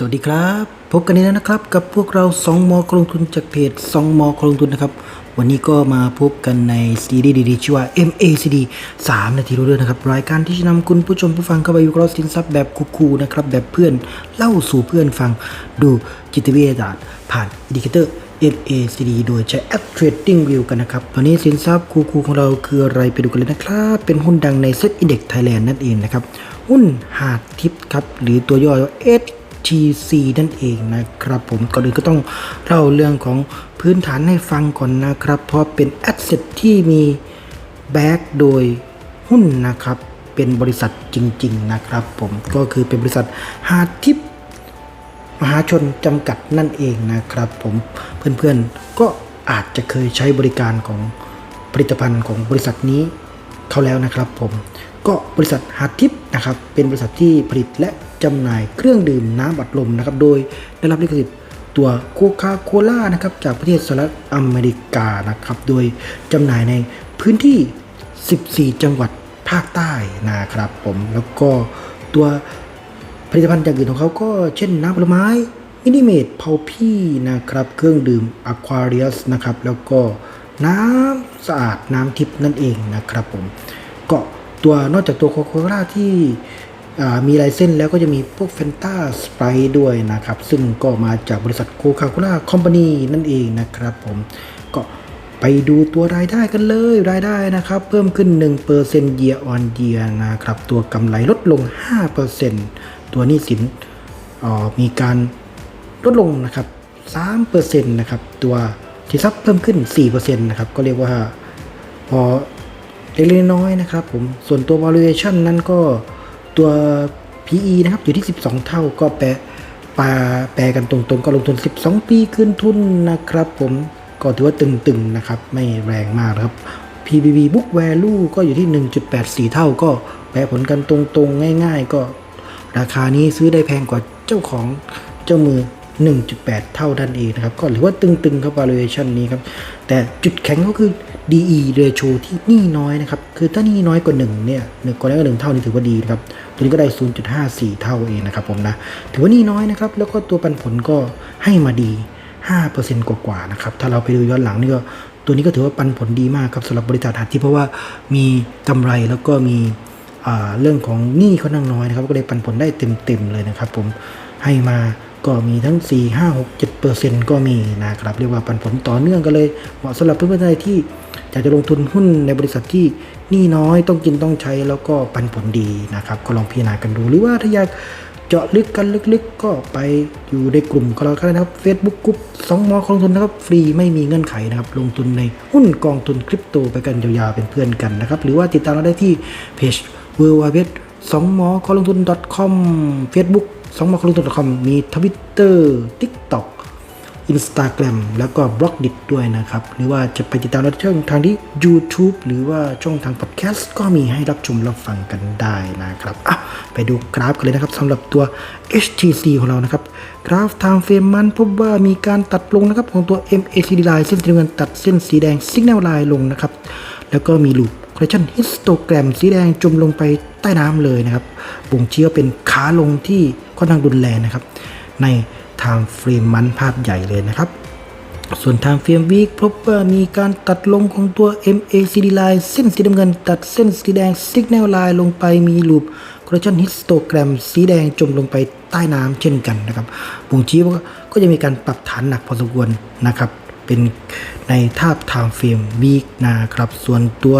สวัสดีครับ พบกันอีกแล้วนะครับ กับพวกเรา2มอกลงทุนจากเพจ2มอกลงทุนนะครับ วันนี้ก็มาพบกันในซีรีส์ดีๆชื่อว่า MACD 3 นาทีรู้เรื่องนะครับ รายการที่จะนำคุณผู้ชมผู้ฟังเข้าไปวิเคราะห์สินทรัพย์แบบคูลๆนะครับ แบบเพื่อนเล่าสู่เพื่อนฟังดูจิตวิทยาศาสตร์ผ่านอินดิเคเตอร์ MACD โดยใช้แอป Trading View กันนะครับ ตอนนี้สินทรัพย์คูลๆของเราคืออะไรไปดูกันเลยนะครับ เป็นหุ้นดังในเซ็ตอินเด็กซ์ไทยแลนด์นั่นเองนะครับ หุ้นหาดทิปครับ หรือตัวย่อ HTC นั่นเองนะครับผมก่อนอื่นก็ต้องเล่าเรื่องของพื้นฐานให้ฟังก่อนนะครับ เพราะเป็นแอสเซทที่มีแบ็กโดยหุ้นนะครับ เป็นบริษัทจริง ๆ นะครับ ผมก็คือเป็นบริษัทหาทิปมหาชนจำกัดนั่นเองนะครับ ผมเพื่อนๆก็อาจจะเคยใช้บริการของผลิตภัณฑ์ของบริษัทนี้เขาแล้วนะครับ ผมก็บริษัทฮาร์ทิปนะครับ เป็นบริษัทที่ผลิตและ จำหน่ายเครื่องดื่มน้ำอัดลมนะครับ โดยได้รับลิขสิทธิ์ตัวโคคาโคล่านะครับจากประเทศสหรัฐอเมริกานะครับ โดยจำหน่ายในพื้นที่ 14 จังหวัดภาคใต้นะครับผมแล้วก็ตัวผลิตภัณฑ์อย่างอื่นของเขาก็เช่นน้ำผลไม้มินิเมดเพาพี่นะครับ เครื่องดื่มอะควาเรียสนะครับ แล้วก็น้ำสะอาดน้ำทิพย์นั่นเองนะครับผมก็ตัวนอกจากตัวโคโคล่าที่ มีลายเส้นแล้วก็จะมีพวกเฟนต้าสไปด้วยนะครับ ซึ่งก็มาจากบริษัทโคคาโคล่าคอมพานีนั่นเองนะครับผมก็ไปดูตัวรายได้กันเลยรายได้นะครับ เพิ่มขึ้น 1% year on year นะครับ ตัวกำไรลดลง 5%ตัวหนี้สินออมีการลดลงนะครับ 3%นะครับ ตัวที่ทรัพย์เพิ่มขึ้น 4%นะครับ ก็เรียกว่าพอเล็กๆน้อยๆนะครับผม ส่วนตัว valuation นั้นก็ ตัว PE นะครับอยู่ที่ 12 เท่าก็แปลปาแปลกันตรงๆ ก็ลงทุน 12 ปีขึ้นทุนนะครับ ผมก็ถือว่าตึงๆนะครับไม่แรงมากครับ PBB book value ก็อยู่ที่ 1.84 เท่าก็แปลผลกันตรงๆ ง่าย ๆ ก็ราคานี้ซื้อได้แพงกว่าเจ้าของเจ้ามือ 1.8 เท่าดันเองนะครับ ก็ถือว่าตึงๆครับ valuation นี้ครับ แต่จุดแข็งก็คือ DE ratio ที่นี่น้อยนะครับ คือถ้านี่น้อยกว่า 1 เนี่ยหนึ่งกว่าน้อยกว่าหนึ่งเท่านี่ถือว่าดีนะครับ ตัวนี้ก็ได้ 0.54 เท่าเองนะครับผมนะ ถือว่านี่น้อยนะครับ แล้วก็ตัวปันผลก็ให้มาดี 5%กว่าๆนะครับ ถ้าเราไปดูย้อนหลังนี่ก็ตัวนี้ก็ถือว่าปันผลดีมากครับสำหรับบริษัทหาดที่เพราะว่ามีกำไรแล้วก็มีเรื่องของหนี้เขานั่งน้อยนะครับ ก็เลยปันผลได้เต็มๆเลยนะครับ ผมให้มา ก็มีทั้ง 4 5 6 7เปอร์เซ็นต์ก็มีนะครับ เรียกว่าปันผลต่อเนื่องกันเลยเหมาะสำหรับเพื่อนๆท่านที่อยากจะลงทุนหุ้นในบริษัทที่นี้น้อยต้องกินต้องใช้แล้วก็ปันผลดีนะครับ ก็ลองพิจารณากันดูหรือว่าถ้าอยากเจาะลึกกันลึกๆ ก็ไปอยู่ในกลุ่มของเราก็ได้นะครับ Facebook กลุ่มสองมอลงทุนนะครับ ฟรีไม่มีเงื่อนไขนะครับ ลงทุนในหุ้นกองทุนคริปโตไปกันยาวๆเป็นเพื่อนกันนะครับ หรือว่าติดตามเราได้ที่เพจ w w w สองมอลงทุน .com Facebook สองมอลงทุน .com มี Twitter TikTok Instagram แกรมแล้วก็บล็อกดิด้วยนะครับ หรือว่าจะไปติดตามเราช่องทางที่ YouTube หรือว่าช่องทางพอดแคสต์ก็มีให้รับชมรับฟังกันได้นะครับอะไปดูกราฟกันเลยนะครับสำหรับตัว HTC ของเรานะครับ กราฟ Time Frame มันพบว่ามีการตัดลงนะครับของตัว MACD line เส้นสีน้ำเงินตัดเส้นสีแดง Signal line ลงนะครับ แล้วก็มีลูป correction histogram สีแดงจมลงไปใต้น้ำเลยนะครับบ่งชี้ว่าเป็นขาลงที่ค่อนข้างรุนแรงนะครับ ใน time frame มันภาพใหญ่เลยนะครับส่วน time frame week พบว่ามีการตัดลงของตัว MACD line เส้นสีน้ำเงิน ตัดเส้นสีแดง signal line ลงไปมีลูป correction histogram สีแดงจมลงไปใต้น้ำเช่นกันนะครับบ่งชี้ว่าก็จะมีการปรับฐานหนักพอสมควรนะครับ เป็นในภาพ time frame week นะครับ ส่วนตัว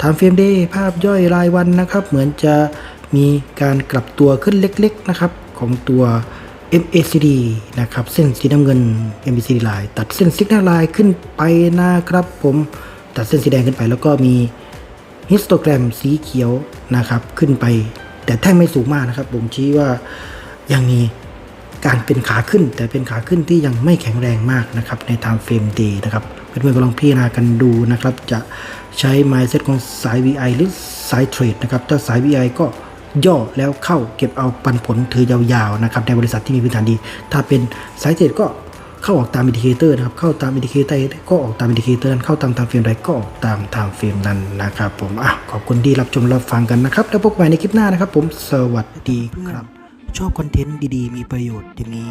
time frame day ภาพย่อยรายวันนะครับ เหมือนจะมีการกลับตัวขึ้นเล็กๆนะครับของตัว MACD นะครับ เส้นสีน้ำเงิน MACD line ตัดเส้น signal line ขึ้นไปนะครับ ผมตัดเส้นสีแดงขึ้นไป แล้วก็มีฮิสโตแกรมสีเขียวนะครับขึ้นไป แต่แท่งไม่สูงมากนะครับ ผมชี้ว่ายังมีการเป็นขาขึ้น แต่เป็นขาขึ้นที่ยังไม่แข็งแรงมากนะครับใน time frame day นะครับ เพื่อนๆก็ลองพิจารณากันดูนะครับ จะใช้ mindset ของสาย VI หรือสายเทรดนะครับถ้าสาย VI ก็ย่อแล้วเข้าเก็บเอาปันผลถือยาวๆนะครับในบริษัทที่มีพื้นฐานดี ถ้าเป็นสายเทรดก็เข้าออกตามอินดิเคเตอร์นะครับ เข้าตามอินดิเคเตอร์ก็ออกตามอินดิเคเตอร์นั้นเข้าตามทางเฟรมใดก็ออกตามทางเฟรมนั้นนะครับผมอะขอบคุณที่รับชมรับฟังกันนะครับ แล้วพบกันใหม่ในคลิปหน้านะครับ ผมสวัสดีครับ ชอบคอนเทนต์ดีๆ มีประโยชน์อย่างนี้